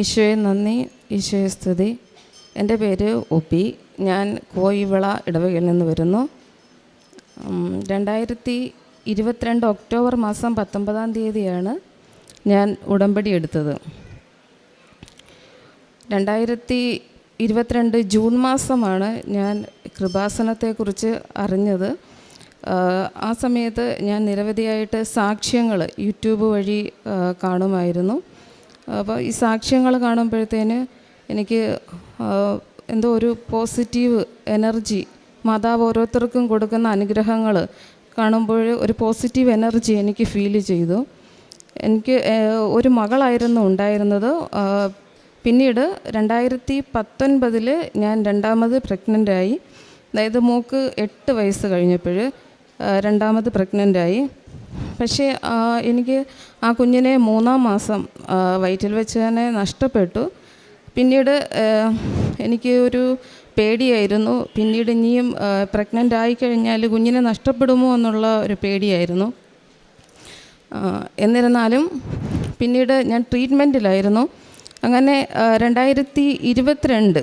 ഈശോയെ നന്ദി ഈശോയെ സ്തുതി. എന്റെ പേര് ഉപി ഞാൻ കോയിവിള ഇടവകയിൽ നിന്ന് വരുന്നു. രണ്ടായിരത്തി ഇരുപത്തിരണ്ട് ഒക്ടോബർ മാസം പത്തൊമ്പതാം തീയതിയാണ് ഞാൻ ഉടമ്പടി എടുത്തത്. രണ്ടായിരത്തി ഇരുപത്തിരണ്ട് ജൂൺ മാസമാണ് ഞാൻ കൃപാസനത്തെക്കുറിച്ച് അറിഞ്ഞത്. ആ സമയത്ത് ഞാൻ നിരവധിയായിട്ട് സാക്ഷ്യങ്ങൾ യൂട്യൂബ് വഴി കാണുമായിരുന്നു. അപ്പോൾ ഈ സാക്ഷ്യങ്ങൾ കാണുമ്പോഴത്തേന് എനിക്ക് എന്തോ ഒരു പോസിറ്റീവ് എനർജി മാതാവ് ഓരോരുത്തർക്കും കൊടുക്കുന്ന അനുഗ്രഹങ്ങൾ കാണുമ്പോൾ ഒരു പോസിറ്റീവ് എനർജി എനിക്ക് ഫീൽ ചെയ്തു. എനിക്ക് ഒരു മകളായിരുന്നു ഉണ്ടായിരുന്നത്. പിന്നീട് രണ്ടായിരത്തി പത്തൊൻപതിൽ ഞാൻ രണ്ടാമത് പ്രഗ്നന്റായി. അതായത് മൂക്ക് എട്ട് വയസ്സ് കഴിഞ്ഞപ്പോൾ രണ്ടാമത് പ്രഗ്നന്റായി. പക്ഷേ എനിക്ക് ആ കുഞ്ഞിനെ മൂന്നാം മാസം വയറ്റിൽ വെച്ച് തന്നെ നഷ്ടപ്പെട്ടു. പിന്നീട് എനിക്ക് ഒരു പേടിയായിരുന്നു. പിന്നീട് ഇനിയും പ്രഗ്നന്റ് ആയിക്കഴിഞ്ഞാൽ കുഞ്ഞിനെ നഷ്ടപ്പെടുമോ എന്നുള്ള ഒരു പേടിയായിരുന്നു. എന്നിരുന്നാലും പിന്നീട് ഞാൻ ട്രീറ്റ്മെന്റിലായിരുന്നു. അങ്ങനെ രണ്ടായിരത്തി ഇരുപത്തിരണ്ട്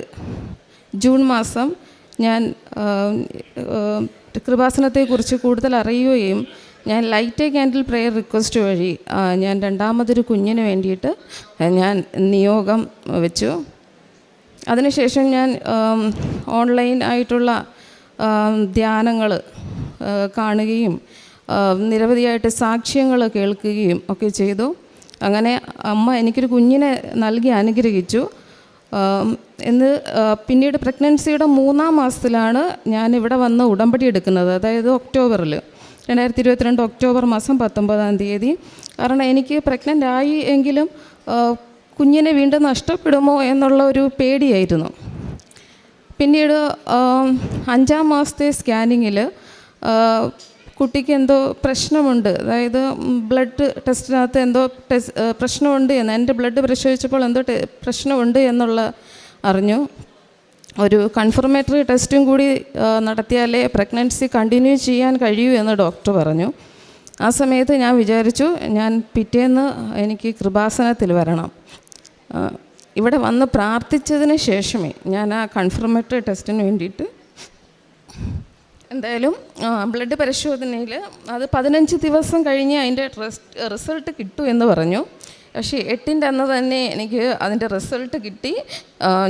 ജൂൺ മാസം ഞാൻ കൃപാസനത്തെക്കുറിച്ച് കൂടുതൽ അറിയുകയും ഞാൻ light a candle prayer request വഴി ഞാൻ രണ്ടാമതൊരു കുഞ്ഞിന് വേണ്ടിയിട്ട് ഞാൻ നിയോഗം വെച്ചു. അതിനുശേഷം ഞാൻ ഓൺലൈൻ ആയിട്ടുള്ള ധ്യാനങ്ങൾ കാണുകയും നിരവധിയായിട്ട് സാക്ഷ്യങ്ങൾ കേൾക്കുകയും ഒക്കെ ചെയ്തു. അങ്ങനെ അമ്മ എനിക്കൊരു കുഞ്ഞിനെ നൽകി അനുഗ്രഹിച്ചു. എന്ന് പിന്നീട് പ്രഗ്നൻസിയുടെ മൂന്നാം മാസത്തിലാണ് ഞാൻ ഇവിടെ വന്ന് ഉടമ്പടി എടുക്കുന്നത്. അതായത് ഒക്ടോബറിൽ രണ്ടായിരത്തി ഇരുപത്തിരണ്ട് ഒക്ടോബർ മാസം പത്തൊമ്പതാം തീയതി. കാരണം എനിക്ക് പ്രഗ്നന്റ് ആയി എങ്കിലും കുഞ്ഞിനെ വീണ്ടും നഷ്ടപ്പെടുമോ എന്നുള്ള ഒരു പേടിയായിരുന്നു. പിന്നീട് അഞ്ചാം മാസത്തെ സ്കാനിങ്ങിൽ കുട്ടിക്ക് എന്തോ പ്രശ്നമുണ്ട്. അതായത് ബ്ലഡ് ടെസ്റ്റിനകത്ത് എന്തോ പ്രശ്നമുണ്ട് എന്ന് എന്റെ ബ്ലഡ് പരിശോധിച്ചപ്പോൾ എന്തോ പ്രശ്നമുണ്ട് എന്നുള്ള അറിഞ്ഞു. ഒരു കൺഫർമേറ്ററി ടെസ്റ്റും കൂടി നടത്തിയാലേ പ്രഗ്നൻസി കണ്ടിന്യൂ ചെയ്യാൻ കഴിയൂ എന്ന് ഡോക്ടർ പറഞ്ഞു. ആ സമയത്ത് ഞാൻ വിചാരിച്ചു ഞാൻ പിറ്റേന്ന് എനിക്ക് കൃപാസനത്തിൽ വരണം. ഇവിടെ വന്ന് പ്രാർത്ഥിച്ചതിന് ശേഷമേ ഞാൻ ആ കൺഫർമേറ്ററി ടെസ്റ്റിന് വേണ്ടിയിട്ട് എന്തായാലും ബ്ലഡ് പരിശോധനയിൽ അത് പതിനഞ്ച് ദിവസം കഴിഞ്ഞ് അതിന്റെ റിസൾട്ട് കിട്ടൂ എന്ന് പറഞ്ഞു. പക്ഷേ എട്ടിന്റെ അന്ന് തന്നെ എനിക്ക് അതിന്റെ റിസൾട്ട് കിട്ടി.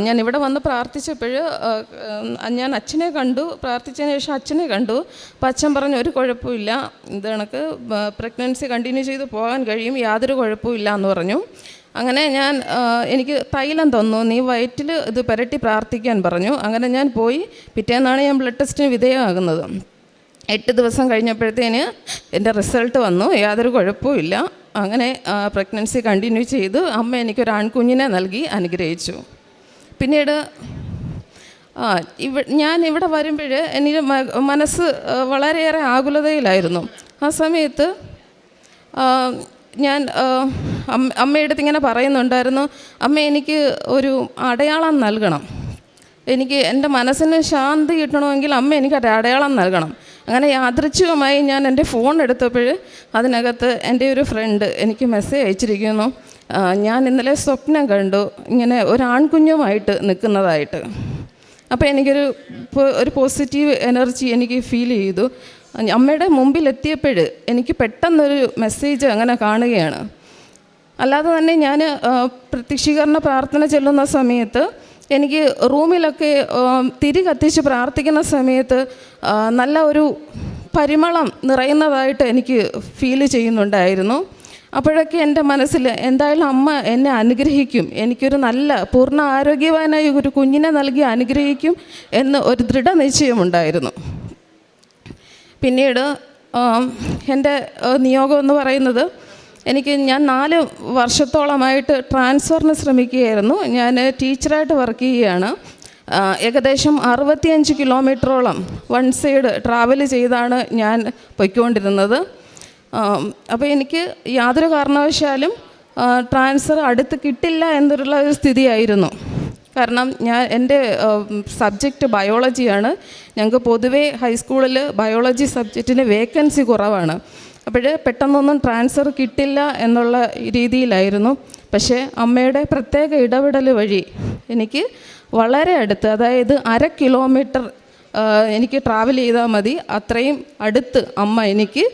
ഞാൻ ഇവിടെ വന്ന് പ്രാർത്ഥിച്ചപ്പോൾ ഞാൻ അച്ഛനെ കണ്ടു. പ്രാർത്ഥിച്ചതിന് ശേഷം അച്ഛനെ കണ്ടു. അപ്പോൾ അച്ഛൻ പറഞ്ഞു ഒരു കുഴപ്പമില്ല. ഇത് കണക്ക് പ്രഗ്നൻസി കണ്ടിന്യൂ ചെയ്ത് പോകാൻ കഴിയും. യാതൊരു കുഴപ്പമില്ല എന്ന് പറഞ്ഞു. അങ്ങനെ ഞാൻ എനിക്ക് തൈലം തന്നു. നീ വയറ്റിൽ ഇത് പുരട്ടി പ്രാർത്ഥിക്കാൻ പറഞ്ഞു. അങ്ങനെ ഞാൻ പോയി. പിറ്റേന്നാണ് ഞാൻ ബ്ലഡ് ടെസ്റ്റിന് വിധേയമാകുന്നത്. എട്ട് ദിവസം കഴിഞ്ഞപ്പോഴത്തേന് എന്റെ റിസൾട്ട് വന്നു. യാതൊരു കുഴപ്പമില്ല. അങ്ങനെ പ്രഗ്നൻസി കണ്ടിന്യൂ ചെയ്തു അമ്മ എനിക്കൊരു ആൺകുഞ്ഞിനെ നൽകി അനുഗ്രഹിച്ചു. പിന്നീട് ആ ഇവ ഞാൻ ഇവിടെ വരുമ്പോൾ എനിക്ക് മനസ്സ് വളരെയേറെ ആകുലതയിലായിരുന്നു. ആ സമയത്ത് ഞാൻ ആ, അമ്മ അമ്മയുടെ ഇങ്ങനെ പറയുന്നുണ്ടായിരുന്നു അമ്മ എനിക്ക് ഒരു അടയാളം നൽകണം. എനിക്ക് എന്റെ മനസ്സിന് ശാന്തി കിട്ടണമെങ്കിൽ അമ്മ എനിക്ക് ഒരു അടയാളം നൽകണം. അങ്ങനെ യാദൃച്ഛികമായി ഞാൻ എന്റെ ഫോൺ എടുത്തപ്പോൾ അതിനകത്ത് എന്റെ ഒരു ഫ്രണ്ട് എനിക്ക് മെസ്സേജ് അയച്ചിരിക്കുന്നു. ഞാൻ ഇന്നലെ സ്വപ്നം കണ്ടു. ഇങ്ങനെ ഒരു ആൺകുഞ്ഞുമായിട്ട് നിൽക്കുന്നതായിട്ട്. അപ്പോൾ എനിക്കൊരു ഒരു പോസിറ്റീവ് എനർജി എനിക്ക് ഫീൽ ചെയ്തു. അമ്മയുടെ മുമ്പിൽ എത്തിയപ്പോൾ എനിക്ക് പെട്ടെന്നൊരു മെസ്സേജ് അങ്ങനെ കാണുകയാണ്. അല്ലാതെ തന്നെ ഞാൻ പ്രത്യക്ഷീകരണ പ്രാർത്ഥന ചെല്ലുന്ന സമയത്ത് എനിക്ക് റൂമിലൊക്കെ തിരി കത്തിച്ച് പ്രാർത്ഥിക്കുന്ന സമയത്ത് നല്ല ഒരു പരിമളം നിറയുന്നതായിട്ട് എനിക്ക് ഫീൽ ചെയ്യുന്നുണ്ടായിരുന്നു. അപ്പോഴൊക്കെ എന്റെ മനസ്സിൽ എന്തായാലും അമ്മ എന്നെ അനുഗ്രഹിക്കും. എനിക്കൊരു നല്ല പൂർണ ആരോഗ്യവാനായ ഒരു കുഞ്ഞിനെ നൽകി അനുഗ്രഹിക്കും എന്ന് ഒരു ദൃഢനിശ്ചയമുണ്ടായിരുന്നു. പിന്നീട് എന്റെ നിയോഗം എന്ന് പറയുന്നത് എനിക്ക് ഞാൻ നാല് വർഷത്തോളമായിട്ട് ട്രാൻസ്ഫറിന് ശ്രമിക്കുകയായിരുന്നു. ഞാൻ ടീച്ചറായിട്ട് വർക്ക് ചെയ്യുകയാണ്. ഏകദേശം അറുപത്തിയഞ്ച് കിലോമീറ്ററോളം വൺ സൈഡ് ട്രാവൽ ചെയ്താണ് ഞാൻ പൊയ്ക്കൊണ്ടിരുന്നത്. അപ്പോൾ എനിക്ക് യാതൊരു കാരണവശാലും ട്രാൻസ്ഫർ അടുത്ത് കിട്ടില്ല എന്നുള്ള ഒരു സ്ഥിതിയായിരുന്നു. കാരണം ഞാൻ എന്റെ സബ്ജക്റ്റ് ബയോളജിയാണ്. ഞങ്ങൾക്ക് പൊതുവേ ഹൈസ്കൂളിൽ ബയോളജി സബ്ജക്റ്റിന് വേക്കൻസി കുറവാണ്. അപ്പോൾ പെട്ടെന്നൊന്നും ട്രാൻസ്ഫർ കിട്ടില്ല എന്നുള്ള രീതിയിലായിരുന്നു. പക്ഷേ അമ്മയുടെ പ്രത്യേക ഇടപെടൽ വഴി എനിക്ക് വളരെ അടുത്ത് അതായത് അര കിലോമീറ്റർ എനിക്ക് ട്രാവൽ ചെയ്താൽ മതി. അത്രയും അടുത്ത് അമ്മ എനിക്ക്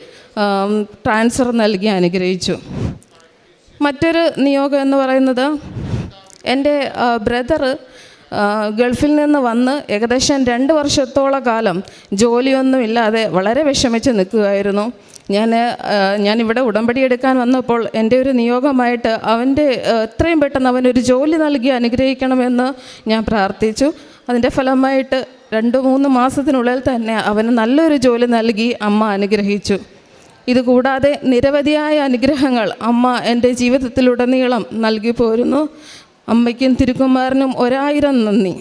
ട്രാൻസ്ഫർ നൽകി അനുഗ്രഹിച്ചു. മറ്റൊരു നിയോഗം എന്ന് പറയുന്നത് എന്റെ ബ്രദർ ഗൾഫിൽ നിന്ന് വന്ന് ഏകദേശം രണ്ട് വർഷത്തോളം കാലം ജോലിയൊന്നുമില്ലാതെ വളരെ വിഷമിച്ച് നിൽക്കുകയായിരുന്നു. ഞാൻ ഞാനിവിടെ ഉടമ്പടി എടുക്കാൻ വന്നപ്പോൾ എന്റെ ഒരു നിയോഗമായിട്ട് അവന്റെ എത്രയും പെട്ടെന്ന് അവനൊരു ജോലി നൽകി അനുഗ്രഹിക്കണമെന്ന് ഞാൻ പ്രാർത്ഥിച്ചു. അതിന്റെ ഫലമായിട്ട് രണ്ട് മൂന്ന് മാസത്തിനുള്ളിൽ തന്നെ അവന് നല്ലൊരു ജോലി നൽകി അമ്മ അനുഗ്രഹിച്ചു. ഇതുകൂടാതെ നിരവധിയായ അനുഗ്രഹങ്ങൾ അമ്മ എന്റെ ജീവിതത്തിലുടനീളം നൽകി പോരുന്നു. അമ്മയ്ക്കും തിരുക്കുമാരനും ഒരായിരം നന്ദി.